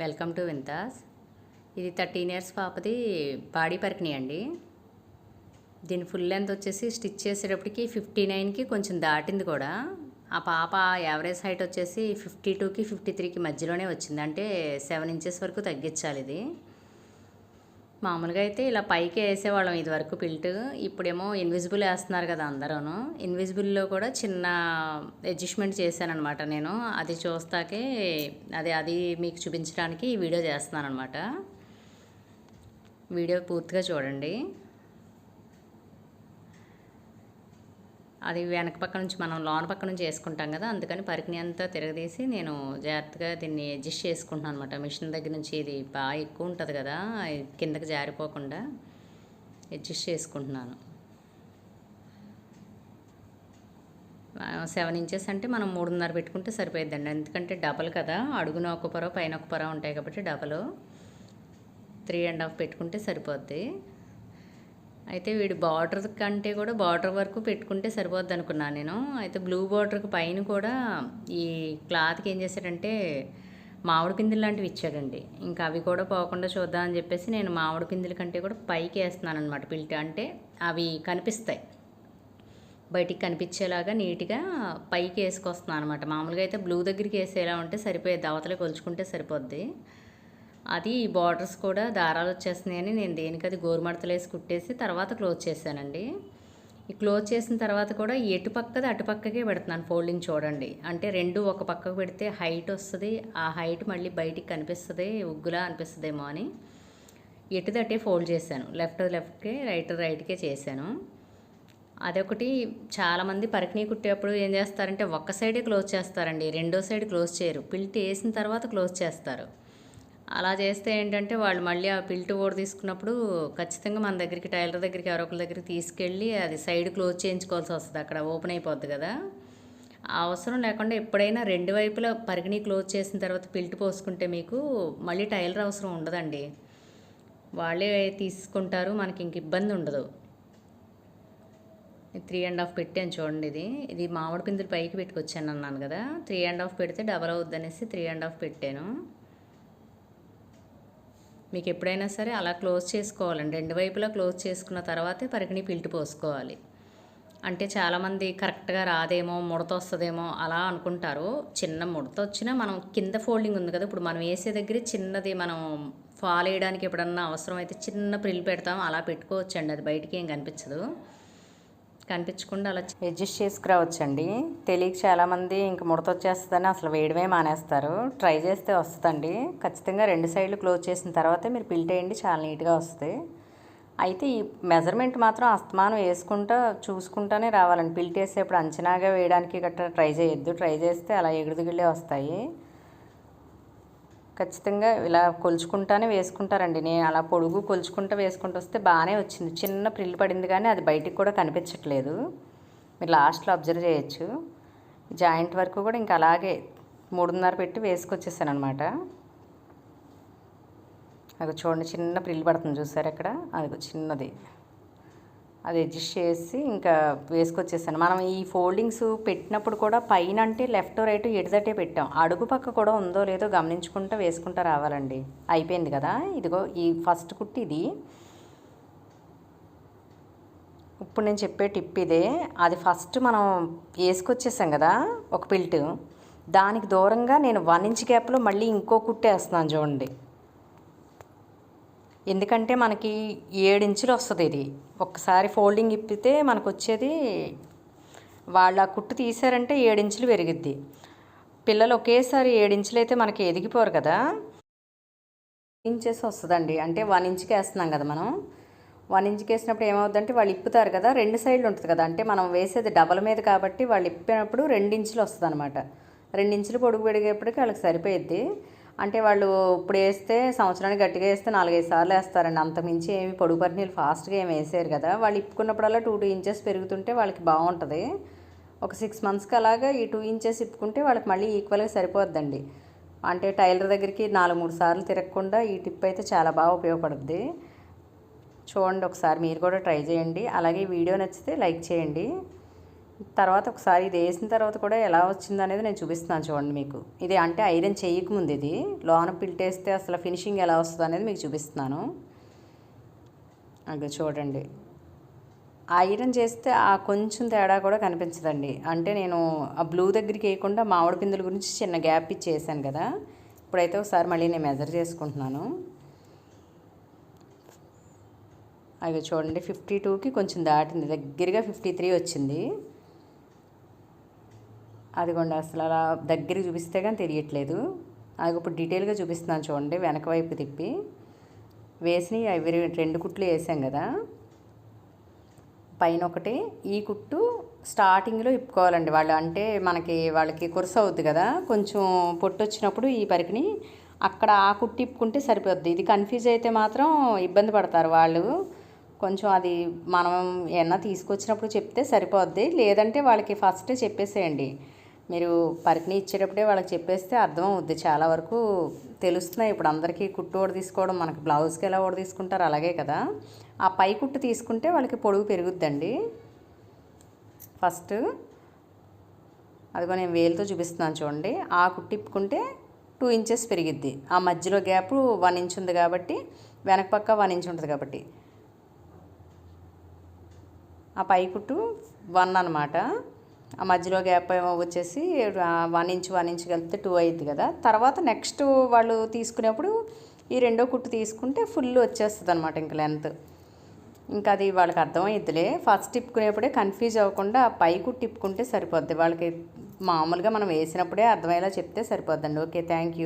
Welcome to వింతాస్. ఇది thirteen years పాపది బాడీ పరికిణి అండి. దీని ఫుల్ లెంత్ వచ్చేసి స్టిచ్ చేసేటప్పటికి ఫిఫ్టీ నైన్కి కొంచెం దాటింది కూడా. ఆ పాప యావరేజ్ హైట్ వచ్చేసి ఫిఫ్టీ టూకి ఫిఫ్టీ త్రీకి మధ్యలోనే వచ్చింది. అంటే సెవెన్ ఇంచెస్ వరకు తగ్గించాలి ఇది. మామూలుగా అయితే ఇలా పైకి వేసేవాళ్ళం ఇది వరకు పిల్ట్. ఇప్పుడేమో ఇన్విజిబుల్ వేస్తున్నారు కదా అందరూను. ఇన్విజిబుల్లో కూడా చిన్న అడ్జస్ట్మెంట్ చేశానమాట నేను. అది చూస్తాకే అది అది మీకు చూపించడానికి ఈ వీడియో చేస్తున్నాను అనమాట వీడియో పూర్తిగా చూడండి. అది వెనక పక్క నుంచి మనం లోన పక్క నుంచి వేసుకుంటాం కదా అందుకని పరికిని అంతా తిరగదీసి నేను జాగ్రత్తగా దీన్ని అడ్జస్ట్ చేసుకుంటున్నాను అనమాట మిషన్ దగ్గర నుంచి ఇది బాగా ఎక్కువ ఉంటుంది కదా కిందకి జారిపోకుండా అడ్జస్ట్ చేసుకుంటున్నాను. సెవెన్ ఇంచెస్ అంటే మనం మూడున్నర పెట్టుకుంటే సరిపోయిద్దండి. ఎందుకంటే డబల్ కదా అడుగున ఒక పొర పైన ఒక పొర ఉంటాయి కాబట్టి డబల్. త్రీ అండ్ హాఫ్ పెట్టుకుంటే సరిపోద్ది. అయితే వీడు బార్డర్ కంటే కూడా బార్డర్ వరకు పెట్టుకుంటే సరిపోద్ది అనుకున్నాను నేను. అయితే బ్లూ బార్డర్కి పైన కూడా ఈ క్లాత్కి ఏం చేశాడంటే మామిడి పిందులు లాంటివి ఇచ్చాడండి. ఇంకా అవి కూడా పోకుండా చూద్దాం అని చెప్పేసి నేను మామిడి పిందుల కంటే కూడా పైకి వేస్తున్నాను అనమాట పిల్ట అంటే అవి కనిపిస్తాయి. బయటికి కనిపించేలాగా నీట్గా పైకి వేసుకొస్తున్నాను అనమాట మామూలుగా అయితే బ్లూ దగ్గరికి వేసేలా ఉంటే సరిపోయేది. అవతలకి కొలుచుకుంటే సరిపోద్ది. అది బార్డర్స్ కూడా దారాలు వచ్చేస్తున్నాయని నేను దేనికది గోరుమడతలు వేసి కుట్టేసి తర్వాత క్లోజ్ చేశానండి. ఈ క్లోజ్ చేసిన తర్వాత కూడా ఎటు పక్కది అటు పక్కకే పెడుతున్నాను ఫోల్డింగ్ చూడండి. అంటే రెండు ఒక పక్కకు పెడితే హైట్ వస్తుంది ఆ హైట్ మళ్ళీ బయటికి కనిపిస్తుంది ఉగ్గులా అనిపిస్తుందేమో అని ఎటుదటే ఫోల్డ్ చేశాను. లెఫ్ట్ లెఫ్ట్కే రైట్ రైట్కే చేశాను. అదొకటి చాలామంది పరికిణీ కుట్టేప్పుడు ఏం చేస్తారంటే ఒక్క సైడే క్లోజ్ చేస్తారండి. రెండో సైడ్ క్లోజ్ చేయరు. పిల్ట్ వేసిన తర్వాత క్లోజ్ చేస్తారు. అలా చేస్తే ఏంటంటే వాళ్ళు మళ్ళీ ఆ పిల్ట్ ఓడ తీసుకున్నప్పుడు ఖచ్చితంగా మన దగ్గరికి టైలర్ దగ్గరికి ఎవరో ఒకరి దగ్గరికి తీసుకెళ్ళి అది సైడ్ క్లోజ్ చేయించుకోవాల్సి వస్తుంది. అక్కడ ఓపెన్ అయిపోద్ది కదా. అవసరం లేకుండా ఎప్పుడైనా రెండు వైపులా పరిగిణి క్లోజ్ చేసిన తర్వాత పిల్ట్ పోసుకుంటే మీకు మళ్ళీ టైలర్ అవసరం ఉండదండి. వాళ్ళే తీసుకుంటారు మనకి ఇంక ఇబ్బంది ఉండదు. త్రీ అండ్ హాఫ్ పెట్టాను చూడండి ఇది. ఇది మామిడి పిందులు పైకి పెట్టుకొచ్చాను అన్నాను కదా. త్రీ అండ్ హాఫ్ పెడితే డబల్ అవుద్ది అనేసి త్రీ అండ్ హాఫ్ పెట్టాను. మీకు ఎప్పుడైనా సరే అలా క్లోజ్ చేసుకోవాలండి. రెండు వైపులా క్లోజ్ చేసుకున్న తర్వాతే పరికిణి పిల్టు పోసుకోవాలి. అంటే చాలామంది కరెక్ట్గా రాదేమో ముడత వస్తుందేమో అలా అనుకుంటారు. చిన్న ముడత వచ్చినా మనం కింద ఫోల్డింగ్ ఉంది కదా ఇప్పుడు మనం వేసే దగ్గర చిన్నది మనం ఫాల్ వేయడానికి ఎప్పుడన్నా అవసరం అయితే చిన్న ప్రిల్ పెడతాం అలా పెట్టుకోవచ్చండి. అది బయటికి ఏం కనిపించదు. కనిపించకుండా అలా అడ్జస్ట్ చేసుకురావచ్చండి. తెలియక చాలామంది ఇంక ముడత వచ్చేస్తుందని అసలు వేయడమే మానేస్తారు. ట్రై చేస్తే వస్తుందండి. ఖచ్చితంగా రెండు సైడ్లు క్లోజ్ చేసిన తర్వాతే మీరు పిల్టేయండి చాలా నీట్గా వస్తాయి. అయితే ఈ మెజర్మెంట్ మాత్రం అస్తమానం వేసుకుంటా చూసుకుంటానే రావాలండి. పిల్ట్ వేసేప్పుడు అంచనాగా వేయడానికి గట్రా ట్రై చేయొద్దు. ట్రై చేస్తే అలా ఎగుడుదిగుళ్ళే వస్తాయి. ఖచ్చితంగా ఇలా కొలుచుకుంటానే వేసుకుంటారండి. నేను అలా పొడుగు కొలుచుకుంటూ వేసుకుంటూ వస్తే బాగానే వచ్చింది. చిన్న ప్రిల్లు పడింది కానీ అది బయటికి కూడా కనిపించట్లేదు. మీరు లాస్ట్లో అబ్జర్వ్ చేయొచ్చు. జాయింట్ వరకు కూడా ఇంకా అలాగే మూడున్నర పెట్టి వేసుకొచ్చేసాను అనమాట అది చూడండి చిన్న ప్రిల్లు పడుతుంది చూసారు అక్కడ? అది చిన్నది. అది అడ్జస్ట్ చేసి ఇంకా వేసుకొచ్చేసాను. మనం ఈ ఫోల్డింగ్స్ పెట్టినప్పుడు కూడా పైన అంటే లెఫ్ట్ రైట్ ఎడిదటే పెట్టాం. అడుగు పక్క కూడా ఉందో లేదో గమనించుకుంటూ వేసుకుంటూ రావాలండి. అయిపోయింది కదా? ఇదిగో ఈ ఫస్ట్ కుట్టి ఇది. ఇప్పుడు నేను చెప్పే టిప్ ఇదే. అది ఫస్ట్ మనం వేసుకొచ్చేసాం కదా ఒక పిల్ట్ దానికి దూరంగా నేను వన్ ఇంచ్ గ్యాప్లో మళ్ళీ ఇంకో కుట్టేస్తున్నాను చూడండి. ఎందుకంటే మనకి ఏడించులు వస్తుంది ఇది. ఒక్కసారి ఫోల్డింగ్ ఇప్పితే మనకు వచ్చేది వాళ్ళ కుట్టు తీసారంటే ఏడించులు పెరిగిద్ది. పిల్లలు ఒకేసారి ఏడించులు అయితే మనకి ఎదిగిపోరు కదా. ఇంచెస్ వస్తుందండి. అంటే వన్ ఇంచ్కి వేస్తున్నాం కదా మనం. వన్ ఇంచ్కి వేసినప్పుడు ఏమవుతుందంటే వాళ్ళు ఇప్పుతారు కదా రెండు సైడ్లు ఉంటుంది కదా. అంటే మనం వేసేది డబల్ మీద కాబట్టి వాళ్ళు ఇప్పినప్పుడు రెండించులు వస్తుంది అనమాట రెండించులు పొడుగు పెరిగేప్పటికి వాళ్ళకి సరిపోయిద్ది. అంటే వాళ్ళు ఇప్పుడు వేస్తే సంవత్సరానికి గట్టిగా వేస్తే నాలుగైదు సార్లు వేస్తారండి. అంతమించి ఏమి పొడుగు పట్టినీళ్ళు ఫాస్ట్గా ఏమి వేసారు కదా. వాళ్ళు ఇప్పుకున్నప్పుడల్లా టూ టూ ఇంచెస్ పెరుగుతుంటే వాళ్ళకి బాగుంటుంది. ఒక సిక్స్ మంత్స్కి అలాగా ఈ టూ ఇంచెస్ ఇప్పుకుంటే వాళ్ళకి మళ్ళీ ఈక్వల్గా సరిపోద్దండి. అంటే టైలర్ దగ్గరికి నాలుగు మూడు సార్లు తిరగకుండా ఈ టిప్ అయితే చాలా బాగా ఉపయోగపడుద్ది. చూడండి ఒకసారి మీరు కూడా ట్రై చేయండి. అలాగే వీడియో నచ్చితే లైక్ చేయండి. తర్వాత ఒకసారి ఇది వేసిన తర్వాత కూడా ఎలా వచ్చింది అనేది నేను చూపిస్తున్నాను చూడండి మీకు. ఇది అంటే ఐరన్ చేయకముందు ఇది. లోన పిల్టేస్తే అసలు ఫినిషింగ్ ఎలా వస్తుంది అనేది మీకు చూపిస్తున్నాను. అది చూడండి. ఐరన్ చేస్తే ఆ కొంచెం తేడా కూడా కనిపించదండి. అంటే నేను ఆ బ్లూ దగ్గరికి వేయకుండా మామిడి పిందుల గురించి చిన్న గ్యాప్ ఇచ్చేసాను కదా. ఇప్పుడైతే ఒకసారి మళ్ళీ నేను మెజర్ చేసుకుంటున్నాను. అవి చూడండి ఫిఫ్టీ టూకి కొంచెం దాటింది. దగ్గరగా ఫిఫ్టీ త్రీ వచ్చింది. అదిగోండి అసలు అలా దగ్గరికి చూపిస్తే కానీ తెలియట్లేదు. అది ఇప్పుడు డీటెయిల్గా చూపిస్తున్నాను చూడండి వెనక వైపు తిప్పి. వేసి అవి రెండు కుట్లు వేసాం కదా. పైన ఒకటి ఈ కుట్టు స్టార్టింగ్లో ఇప్పుకోవాలండి. వాళ్ళు అంటే మనకి వాళ్ళకి కురస అవుద్ది కదా. కొంచెం పొట్టు వచ్చినప్పుడు ఈ పరికిని అక్కడ ఆ కుట్టు ఇప్పుకుంటే సరిపోద్ది. ఇది కన్ఫ్యూజ్ అయితే మాత్రం ఇబ్బంది పడతారు వాళ్ళు. కొంచెం అది మనం ఏమన్నా తీసుకొచ్చినప్పుడు చెప్తే సరిపోద్ది. లేదంటే వాళ్ళకి ఫస్ట్ చెప్పేసేయండి. మీరు పరికిణి ఇచ్చేటప్పుడే వాళ్ళకి చెప్పేస్తే అర్థం అవుద్ది చాలా వరకు తెలుస్తున్నాయి. ఇప్పుడు అందరికీ కుట్టు ఓడి తీసుకోవడం మనకి బ్లౌజ్కి ఎలా ఓడి తీసుకుంటారు అలాగే కదా. ఆ పై కుట్టు తీసుకుంటే వాళ్ళకి పొడుగు పెరుగుద్దండి. ఫస్ట్ అదిగో నేను వేలుతో చూపిస్తున్నాను చూడండి. ఆ కుట్టు ఇప్పుకుంటే టూ ఇంచెస్ పెరిగిద్ది. ఆ మధ్యలో గ్యాప్ వన్ ఇంచ్ ఉంది కాబట్టి వెనక పక్క వన్ ఇంచ్ ఉంటుంది కాబట్టి. ఆ పై కుట్టు వన్ అనమాట ఆ మధ్యలో గ్యాప్ ఏమో వచ్చేసి వన్ ఇంచ్ వన్ ఇంచ్ కలిపితే టూ అవుతుంది కదా. తర్వాత నెక్స్ట్ వాళ్ళు తీసుకునేప్పుడు ఈ రెండో కుట్టు తీసుకుంటే ఫుల్ వచ్చేస్తుంది అనమాట ఇంక లెంత్. ఇంకా అది వాళ్ళకి అర్థమయ్యిద్దిలే ఫస్ట్ టిప్పుకునేప్పుడే కన్ఫ్యూజ్ అవ్వకుండా ఆ పై కుట్టు తిప్పుకుంటే సరిపోద్ది. వాళ్ళకి మామూలుగా మనం వేసినప్పుడే అర్థమయ్యేలా చెప్తే సరిపోద్దండి. Okay thank you.